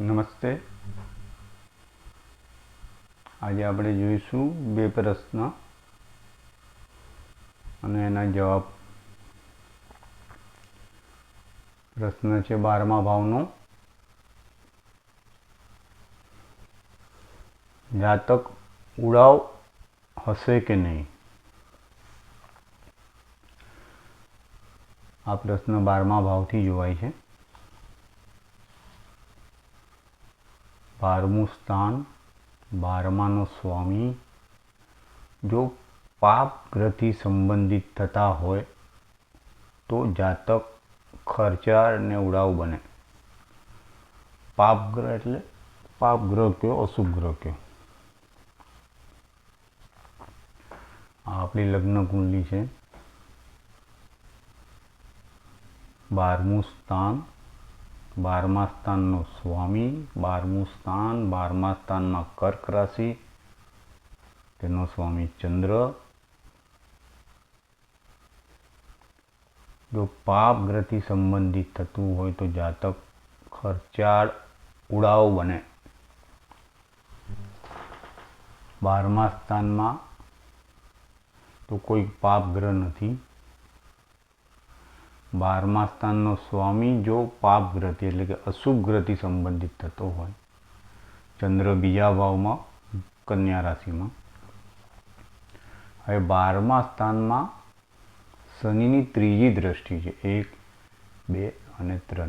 નમસ્તે. આજે આપણે જોઈશું બે પ્રશ્ન અને એના જવાબ. પ્રશ્ન છે બારમા ભાવનો. જાતક ઉડાવ હશે કે નહીં? આ પ્રશ્ન બારમા ભાવથી જોવાય છે. બારમું સ્થાન, બારમાનો સ્વામી. જો પાપ ગ્રહથી સંબંધિત થતા હોય, તો જાતક ખર્ચાળ ને ઉડાવ બને. પાપ ગ્રહ એટલે પાપ ગ્રહ કયો, અશુભ કયો? આ આપણી લગ્ન કુંડલી છે. બારમું સ્થાન બારમા સ્થાનનો સ્વામી, બારમું સ્થાન બારમા સ્થાનમાં કર્ક રાશિ, તેનો સ્વામી ચંદ્ર. જો પાપ ગ્રહથી સંબંધિત થતું હોય તો જાતક ખર્ચાળ ઉડાવ બને. બારમા સ્થાનમાં તો કોઈ પાપ ગ્રહ નથી. બારમા સ્થાનનો સ્વામી જો પાપ ગ્રહથી એટલે કે અશુભ ગ્રતિ સંબંધિત થતો હોય, ચંદ્ર બીજા ભાવમાં કન્યા રાશિમાં, હવે બારમા સ્થાનમાં શનિની ત્રીજી દ્રષ્ટિ છે, એક, બે અને ત્રણ.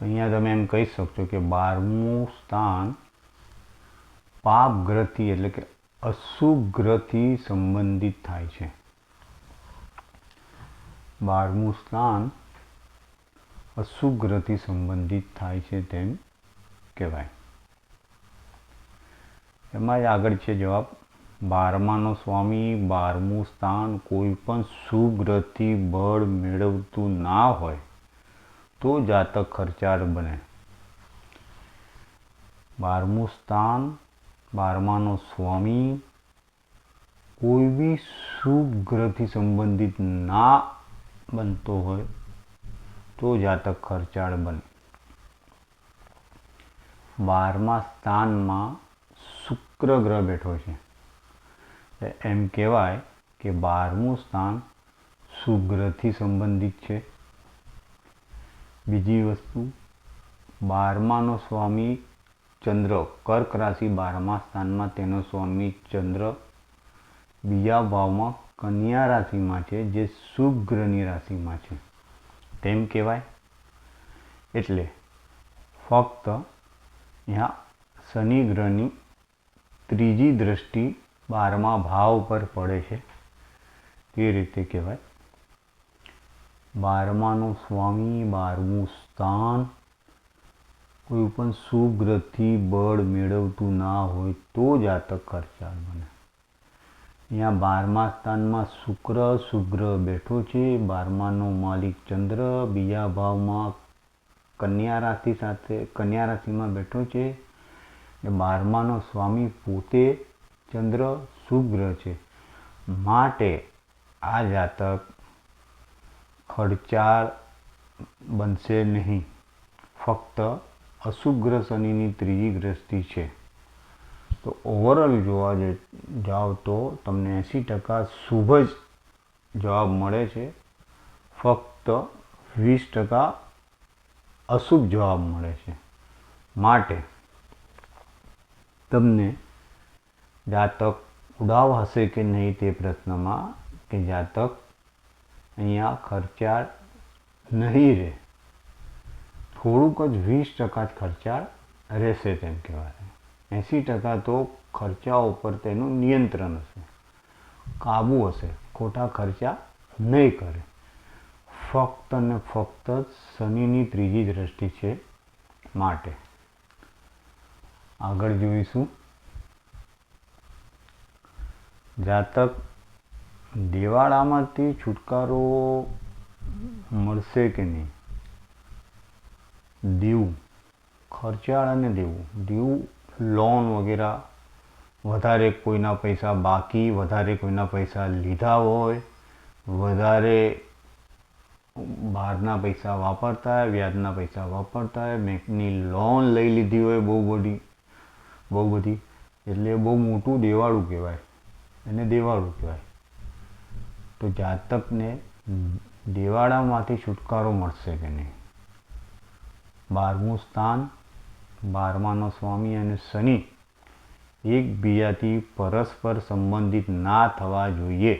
અહીંયા તમે એમ કહી શકશો કે બારમું સ્થાન પાપ ગ્રતિ એટલે કે અશુભ ગ્રતિ સંબંધિત થાય છે. બારમું સ્થાન અશુગ્રથી સંબંધિત થાય છે તેમ કહેવાય. એમાં જ આગળ છે જવાબ. બારમાનો સ્વામી બારમું સ્થાન કોઈ પણ સુગ્રથી બળ મેળવતું ના હોય તો જાતક ખર્ચાળ બને. બારમું સ્થાન બારમાનો સ્વામી કોઈ બી શુભ ગ્રહથી સંબંધિત ના બનતો હોય તો જાતક ખર્ચાળ બને. બારમા સ્થાનમાં શુક્ર ગ્રહ બેઠો છે. એમ કહેવાય કે બારમું સ્થાન શુગ્રહથી સંબંધિત છે. બીજી વસ્તુ, બારમાનો સ્વામી ચંદ્ર, કર્ક રાશિ બારમા સ્થાનમાં તેનો સ્વામી ચંદ્ર, બીજા ભાવમાં કન્યા રાશિમાં છે, જે શુભ રાશિમાં છે. તેમ કહેવાય. એટલે ફક્ત અહીંયા શનિ ગ્રહની ત્રીજી દ્રષ્ટિ બારમા ભાવ પર પડે છે. તે રીતે કહેવાય. બારમાનો સ્વામી, બારમું સ્થાન. કોઈ પણ શુભ ગ્રહથી બળ મેળવતું ના હોય તો જાતક ખર્ચાળ બને. અહીંયા બારમા સ્થાનમાં શુક્ર શુગ્ર બેઠો છે. બારમાનો માલિક ચંદ્ર, બીજા ભાવમાં કન્યા રાશિ સાથે, કન્યા રાશિમાં બેઠો છે. બારમાનો સ્વામી પોતે ચંદ્ર, શુભ્ર છે. માટે આ જાતક ખર્ચાળ બનશે નહીં. ફક્ત અશુગ્ર શનિની ત્રીજી ગ્રસ્તી છે. તો ઓવરઓલ જોવા જાઓ તો તમને એંસી ટકા શુભ જ જવાબ મળે છે. ફક્ત વીસ ટકા અશુભ જવાબ મળે છે. માટે તમને જાતક ઉડાવ હશે કે નહીં તે પ્રશ્નમાં કે જાતક અહીંયા ખર્ચાળ નહીં રહે. થોડુંક જ વીસ ટકા જ ખર્ચાળ રહેશે તેમ કહેવાય. એંસી ટકા તો ખર્ચા ઉપર તેનું નિયંત્રણ હશે. કાબુ હશે. ખોટા ખર્ચા નહીં કરે. ફક્ત ને ફક્ત શનિની ત્રીજી દ્રષ્ટિ છે માટે. આગળ જોઈશું. જાતક દિવાળામાંથી છુટકારો મળશે કે નહીં? દીવું. ખર્ચાળ અને દેવું. દેવું લોન વગેરે વધારે કોઈના પૈસા બાકી, વધારે કોઈના પૈસા લીધા હોય, વધારે બહારના પૈસા વાપરતા હોય, વ્યાજના પૈસા વાપરતા હોય, બેંકની લોન લઈ લીધી હોય બહુ બધી બહુ બધી, એટલે બહુ મોટું દેવાળું કહેવાય, એને દેવાળું કહેવાય. તો જાતકને દેવાળામાંથી છુટકારો મળશે કે નહીં? બારમું સ્થાન બારમાનો સ્વામી અને શનિ એકબીજાથી પરસ્પર સંબંધિત ના થવા જોઈએ.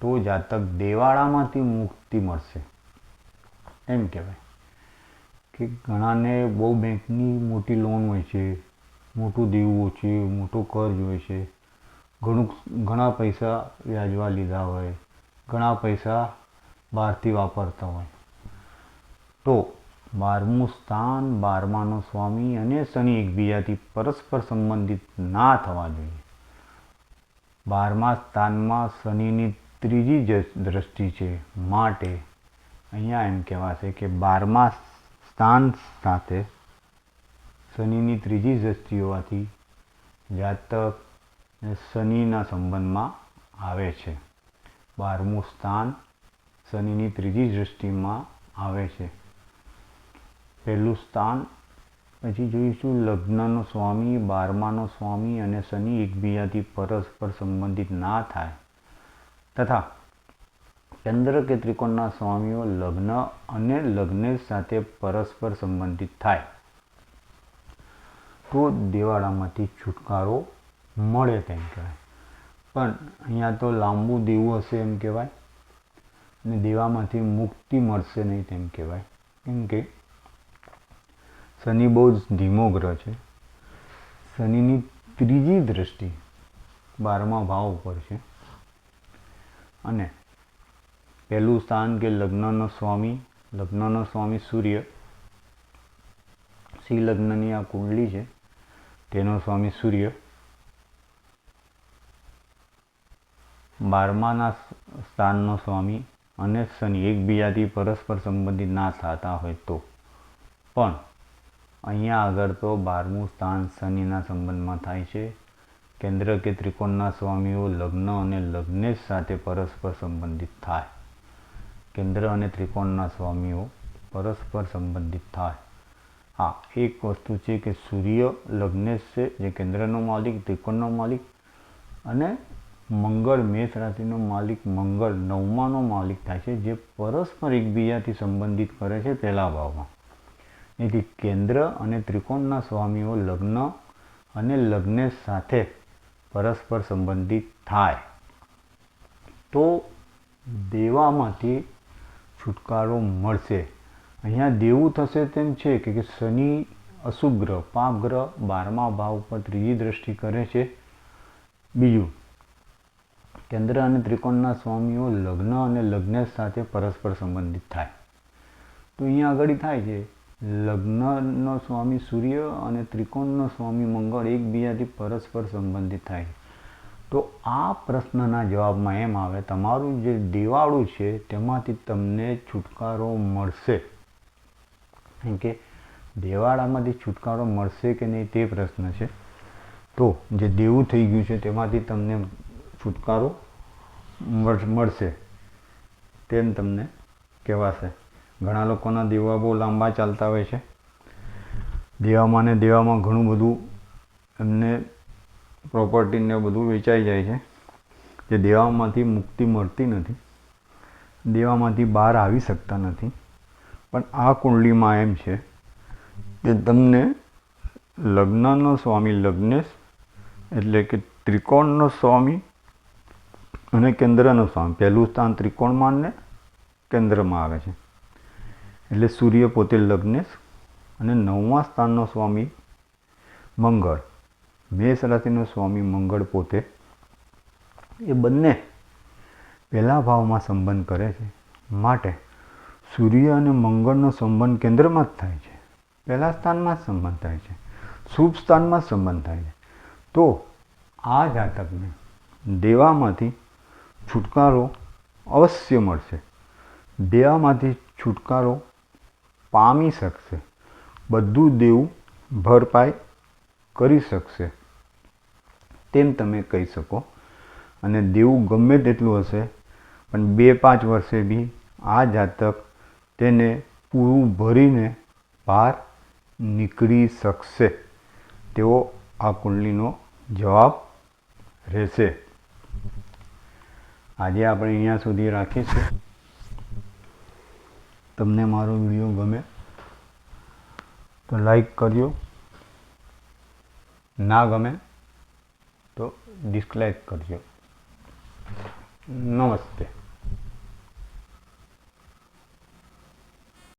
તો જાતક દેવાળામાંથી મુક્તિ મળશે. એમ કહેવાય કે ઘણાને બહુ બેંકની મોટી લોન હોય છે, મોટું દેવું હોય છે, મોટો કર્જ હોય છે. ઘણું, ઘણા પૈસા વ્યાજવા લીધા હોય, ઘણા પૈસા બહારથી વાપરતા હોય. તો બારમું સ્થાન બારમાનો સ્વામી અને શનિ એકબીજાથી પરસ્પર સંબંધિત ના થવા જોઈએ. બારમા સ્થાનમાં શનિની ત્રીજી દ્રષ્ટિ છે માટે. અહીંયા એમ કહેવાશે કે બારમા સ્થાન સાથે શનિની ત્રીજી દ્રષ્ટિ હોવાથી જાતક શનિના સંબંધમાં આવે છે. બારમું સ્થાન શનિની ત્રીજી દ્રષ્ટિમાં આવે છે. પહેલું સ્થાન, પછી જોઈશું લગ્નનો સ્વામી, બારમાનો સ્વામી અને શનિ એકબીજાથી પરસ્પર સંબંધિત ના થાય. તથા ચંદ્ર કે ત્રિકોણના સ્વામીઓ લગ્ન અને લગ્ન સાથે પરસ્પર સંબંધિત થાય. તો દેવાળામાંથી છુટકારો મળે તેમ કહેવાય. પણ અહીંયા તો લાંબુ દેવું હશે એમ કહેવાય અને દેવામાંથી મુક્તિ મળશે નહીં તેમ કહેવાય. કેમ કે શનિ બહુ જ ધીમો ગ્રહ છે. શનિની ત્રીજી દ્રષ્ટિ બારમા ભાવ ઉપર છે. અને પહેલું સ્થાન કે લગ્નનો સ્વામી લગ્નનો સ્વામી સૂર્ય. સિંહ લગ્નની આ કુંડલી છે, તેનો સ્વામી સૂર્ય. બારમાના સ્થાનનો સ્વામી અને શનિ એકબીજાથી પરસ્પર સંબંધિત ના થતા હોય તો. પણ અહીંયા આગળ તો બારમું સ્થાન શનિના સંબંધમાં થાય છે. કેન્દ્ર કે ત્રિકોણના સ્વામીઓ લગ્ન અને લગ્નેશ સાથે પરસ્પર સંબંધિત થાય. કેન્દ્ર અને ત્રિકોણના સ્વામીઓ પરસ્પર સંબંધિત થાય. હા, એક વસ્તુ છે કે સૂર્ય, લગ્નેશ છે, જે કેન્દ્રનો માલિક, ત્રિકોણનો માલિક અને મંગળ, મેષ રાશિનો માલિક, મંગળ નવમાનો માલિક થાય છે, જે પરસ્પર એકબીજાથી સંબંધિત કરે છે પહેલા ભાવમાં. એથી કેન્દ્ર અને ત્રિકોણના સ્વામીઓ લગ્ન અને લગ્ન સાથે પરસ્પર સંબંધિત થાય. તો દેવામાંથી છુટકારો મળશે. અહીંયા દેવું થશે તેમ છે કે શનિ અશુભ ગ્રહ પાપ ગ્રહ બારમા ભાવ પર ત્રીજી દ્રષ્ટિ કરે છે. બીજું, કેન્દ્ર અને ત્રિકોણના સ્વામીઓ લગ્ન અને લગ્ન સાથે પરસ્પર સંબંધિત થાય. તો અહીંયા આગળ થાય છે લગ્નનો સ્વામી સૂર્ય અને ત્રિકોણનો સ્વામી મંગળ એકબીજાથી પરસ્પર સંબંધિત થાય તો આ પ્રશ્નના જવાબમાં એમ આવે, તમારું જે દિવાળું છે, તેમાંથી તમને છુટકારો મળશે. કેમ કે દેવાળામાંથી છુટકારો મળશે કે નહીં તે પ્રશ્ન છે. તો જે દેવું થઈ ગયું છે, તેમાંથી તમને છુટકારો મળશે. તેમ તમને કહેવાશે. ઘણા લોકોના દેવા બહુ લાંબા ચાલતા હોય છે. દેવામાં ને દેવામાં ઘણું બધું એમને પ્રોપર્ટીને બધું વેચાઈ જાય છે. જે દેવામાંથી મુક્તિ મળતી નથી. દેવામાંથી બહાર આવી શકતા નથી. પણ આ કુંડલીમાં એમ છે કે તમને લગ્નનો સ્વામી લગ્નેશ એટલે કે ત્રિકોણનો સ્વામી અને કેન્દ્રનો સ્વામી. પહેલું સ્થાન ત્રિકોણમાં ને કેન્દ્રમાં આવે છે. એટલે સૂર્ય પોતે લગ્નેશ અને નવમા સ્થાનનો સ્વામી મંગળ. મેષ રાશિનો સ્વામી મંગળ પોતે. એ બંને પહેલા ભાવમાં સંબંધ કરે છે. માટે સૂર્ય અને મંગળનો સંબંધ કેન્દ્રમાં જ થાય છે. પહેલા સ્થાનમાં જ સંબંધ થાય છે. શુભ સ્થાનમાં જ સંબંધ થાય છે. તો આ જાતકને દેવામાંથી છુટકારો અવશ્ય મળશે. દેવામાંથી છુટકારો પામી શકશે. બધું દેવું ભરપાઈ કરી શકશે. તેમ તમે કહી શકો. અને દેવું ગમે તેટલું હશે, પણ બે પાંચ વર્ષે બી આ જાતક તેને પૂરું ભરીને બહાર નીકળી શકશે. તેવો આ કુંડલીનો જવાબ રહેશે. આજે આપણે અહીંયા સુધી રાખીશું. તમને મારો વીડિયો ગમે તો લાઈક કરજો ના ગમે તો ડિસલાઈક કરજો. નમસ્તે.